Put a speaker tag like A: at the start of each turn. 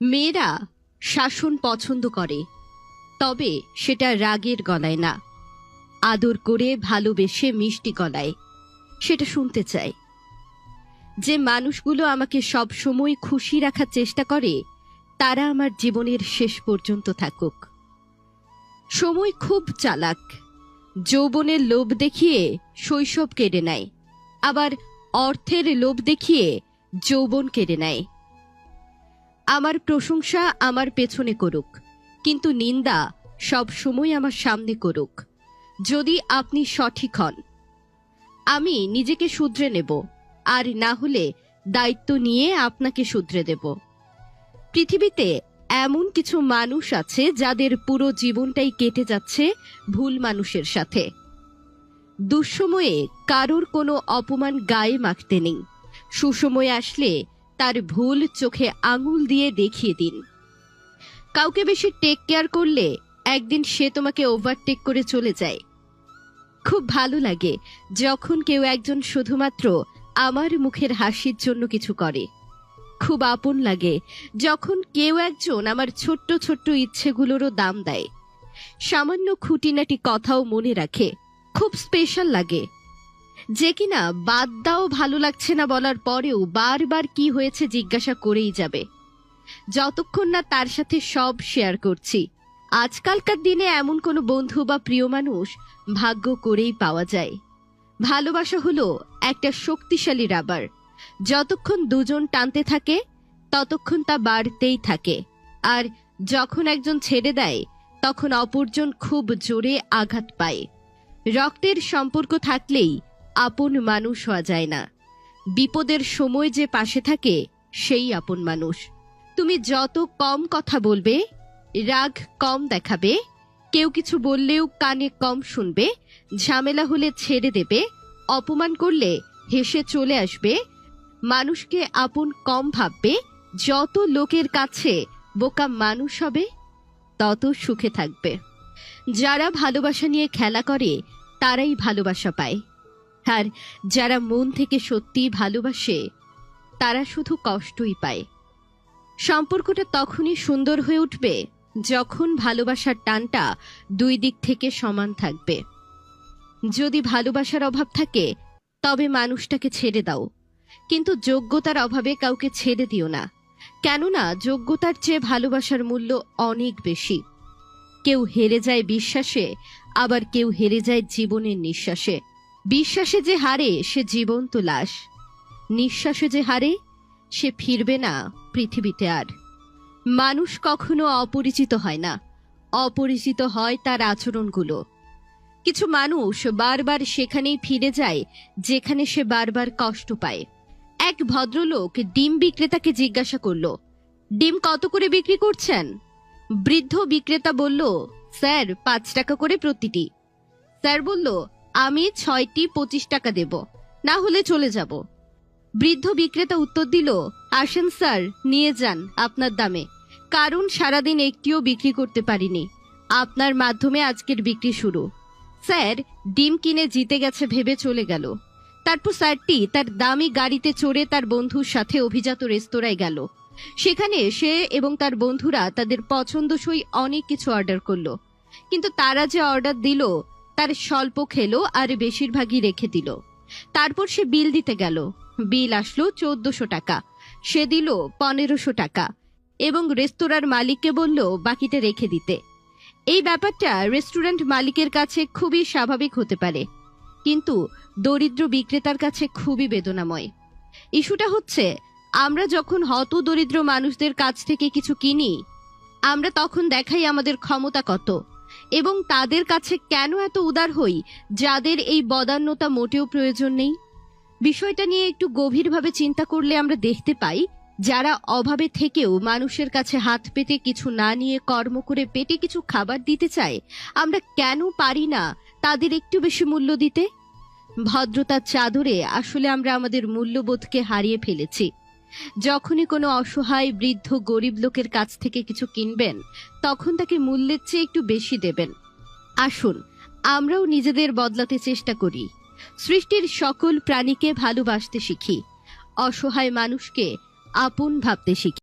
A: মেয়েরা শাসন পছন্দ করে, তবে সেটা রাগের গলায় না। আদর করে ভালোবেসে মিষ্টি গলায়, সেটা শুনতে চাই যে মানুষগুলো আমাকে সব সময় খুশি রাখার চেষ্টা করে, তারা আমার জীবনের শেষ পর্যন্ত থাকুক। সময় খুব চালাক, যৌবনের লোভ দেখিয়ে শৈশব কেড়ে নেয়, আবার অর্থের লোভ দেখিয়ে যৌবন কেড়ে নেয়। আমার প্রশংসা আমার পেছনে করুক, কিন্তু নিন্দা সব সময় আমার সামনে করুক, যদি আপনি সঠিক হন। আমি নিজেকে শুধরে নেব, আর না হলে দায়িত্ব নিয়ে আপনাকে শুধরে দেব। পৃথিবীতে এমন কিছু মানুষ আছে যাদের পুরো জীবনটাই কেটে যাচ্ছে ভুল মানুষের সাথে। দুঃসময়ে কারোর কোনো অপমান গায়ে মাখতে নেই। সুসময় আসলে তার ভুল চোখে আঙুল দিয়ে দেখিয়ে দিন। কাউকে বেশি টেক কেয়ার করলে একদিন সে তোমাকে ওভারটেক করে চলে যায়। খুব ভালো লাগে যখন কেউ একজন শুধুমাত্র আমার মুখের হাসির জন্য কিছু করে। খুব আপন লাগে যখন কেউ একজন আমার ছোট্ট ছোট্ট ইচ্ছেগুলোরও দাম দেয়। সামান্য খুঁটিনাটি কথাও মনে রাখে। খুব স্পেশাল লাগে। যে কিনা বাদ দাও ভালো লাগছে না বলার পরেও বারবার কি হয়েছে জিজ্ঞাসা করেই যাবে। যতক্ষণ না তার সাথে সব শেয়ার করছি। আজকালকার দিনে এমন কোনো বন্ধু বা প্রিয় মানুষ ভাগ্য করেই পাওয়া যায়। ভালোবাসা হলো একটা শক্তিশালী রাবার। যতক্ষণ দুজন টানতে থাকে, ততক্ষণ তা বাড়তেই থাকে। আর যখন একজন ছেড়ে দেয়, তখন অপরজন খুব জোরে আঘাত পায়। রক্তের সম্পর্ক থাকলেই আপন মানুষ হওয়া যায় না। বিপদের সময় যে পাশে থাকে, সেই আপন মানুষ। তুমি যত কম কথা বলবে, রাগ কম দেখাবে, কেউ কিছু বললেও কানে কম শুনবে, ঝামেলা হলে ছেড়ে দেবে, অপমান করলে হেসে চলে আসবে, মানুষকে আপন কম ভাববে, যত লোকের কাছে বোকা মানুষ হবে, তত সুখে থাকবে। যারা ভালোবাসা নিয়ে খেলা করে, তারাই ভালোবাসা পায়। আর যারা মন থেকে সত্যি ভালোবাসে, তারা শুধু কষ্টই পায়। সম্পর্কটা তখনই সুন্দর হয়ে উঠবে যখন ভালোবাসার টানটা দুই দিক থেকে সমান থাকবে। যদি ভালোবাসার অভাব থাকে, তবে মানুষটাকে ছেড়ে দাও। কিন্তু যোগ্যতার অভাবে কাউকে ছেড়ে দিও না। কেননা যোগ্যতার চেয়ে ভালোবাসার মূল্য অনেক বেশি। কেউ হেরে যায় বিশ্বাসে, আবার কেউ হেরে যায় জীবনের নিঃশ্বাসে। বিশ্বাসে যে হারে সে জীবন্ত লাশ নিঃশ্বাসে যে হারে সে ফিরবে না পৃথিবীতে আর। মানুষ কখনো অপরিচিত হয় না, অপরিচিত হয় তার আচরণগুলো। কিছু মানুষ বারবার সেখানেই ফিরে যায়, যেখানে সে বারবার কষ্ট পায়। এক ভদ্রলোক ডিম বিক্রেতাকে জিজ্ঞাসা করল, ডিম কত করে বিক্রি করছেন? বৃদ্ধ বিক্রেতা বলল, স্যার, পাঁচ টাকা করে প্রতিটি। স্যার বলল আমি ছয়টি পঁচিশ টাকা দেব। না হলে চলে যাব। বৃদ্ধ বিক্রেতা উত্তর দিল, আসেন স্যার, নিয়ে যান আপনার দামে। কারণ সারাদিন একটিও বিক্রি করতে পারিনি। আপনার মাধ্যমে আজকের বিক্রি শুরু। স্যার, ডিম কিনে জিতে গেছে ভেবে চলে গেল। তারপর স্যারটি তার দামি গাড়িতে চড়ে তার বন্ধুর সাথে অভিজাত রেস্তোরাঁয় গেল। সেখানে সে এবং তার বন্ধুরা তাদের পছন্দসই অনেক কিছু অর্ডার করল। কিন্তু তারা যে অর্ডার দিল তার স্বল্প খেলো আর বেশিরভাগই রেখে দিল। তারপর সে বিল দিতে গেল। বিল আসলো চোদ্দশো টাকা। সে দিল পনেরোশো টাকা এবং রেস্তোরাঁর মালিককে বলল, বাকিটা রেখে দিতে। এই ব্যাপারটা রেস্টুরেন্ট মালিকের কাছে খুবই স্বাভাবিক হতে পারে। কিন্তু দরিদ্র বিক্রেতার কাছে খুবই বেদনাময়। ইস্যুটা হচ্ছে, আমরা যখন হত দরিদ্র মানুষদের কাছ থেকে কিছু কিনি, আমরা তখন দেখাই আমাদের ক্ষমতা কত। এবং তাদের কাছে কেন এত উদার হই, যাদের এই বদান্যতা মোটেও প্রয়োজন নেই? বিষয়টা নিয়ে একটু গভীরভাবে চিন্তা করলে আমরা দেখতে পাই, যারা অভাবে থেকেও মানুষের কাছে হাত পেতে কিছু না নিয়ে কর্ম করে পেটে কিছু খাবার দিতে চায়, আমরা কেন পারি না তাদের একটু বেশি মূল্য দিতে? ভদ্রতার চাদরে আসলে আমরা আমাদের মূল্যবোধকে হারিয়ে ফেলেছি। যখনই কোনো অসহায় বৃদ্ধ গরিব লোকের কাছ থেকে কিছু কিনবেন, তখন তাকে মূল্যের চেয়ে একটু বেশি দেবেন। আসুন, আমরাও নিজেদের বদলাতে চেষ্টা করি। সৃষ্টির সকল প্রাণীকে ভালোবাসতে শিখি। অসহায় মানুষকে আপন ভাবতে শিখি।